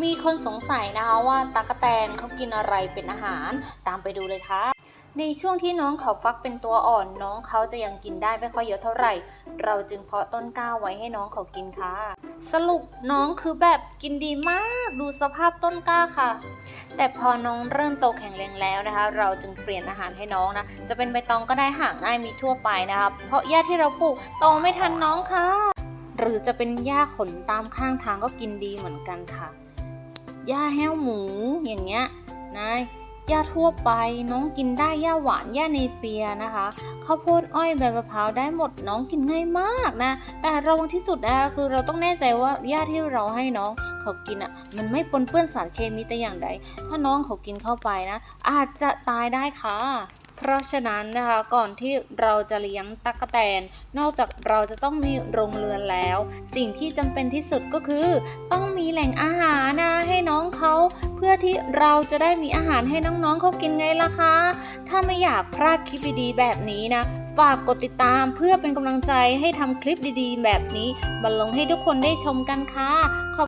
มีคนสงสัยนะคะว่าตากแตนเขากินอะไรเป็นอาหาร ตามไปดูเลยค่ะในช่วงที่น้องเขาฟักเป็นตัวอ่อน น้องเขาจะยังกินได้ไม่ค่อยเยอะเท่าไหร่ เราจึงเพาะต้นก้าวไว้ให้น้องเขากินค่ะ สรุปน้องคือแบบกินดีมากดูสภาพต้นก้าค่ะ แต่พอน้องเริ่มโตแข็งแรงแล้วนะคะ เราจึงเปลี่ยนอาหารให้น้องนะจะเป็นใบตองก็ได้หาง่ายมีทั่วไปนะคะเพราะหญ้าที่เราปลูกโตไม่ทันน้องค่ะ หรือจะเป็นหญ้าขนตามข้างทางก็กินดีเหมือนกันค่ะ หญ้าแห้วหมูอย่างเงี้ยนะหญ้าทั่วไปน้องกินได้หญ้าหวานหญ้าเนเปียนะคะข้าวโพดอ้อยใบมะพร้าวได้หมดน้องกินง่ายมากนะ แต่ระวังที่สุดนะคะคือเราต้องแน่ใจว่าหญ้าที่เราให้น้องเขากินอะมันไม่ปนเปื้อนสารเคมีแต่อย่างใดถ้าน้องเขากินเข้าไปนะ อาจจะตายได้ค่ะ เพราะฉะนั้นนะคะก่อนที่เราจะเลี้ยงตั๊กแตน นอกจากเราจะต้องมีโรงเรือนแล้ว สิ่งที่จำเป็นที่สุดก็คือ ต้องมีแหล่งอาหารนะให้น้องเขา เพื่อที่เราจะได้มีอาหารให้น้องๆเขากินไงล่ะคะ ถ้าไม่อยากพลาดคลิปดีๆแบบนี้นะ ฝากกดติดตามเพื่อเป็นกำลังใจให้ทำคลิปดีๆ แบบนี้มาลงให้ทุกคนได้ชมกันค่ะขอบ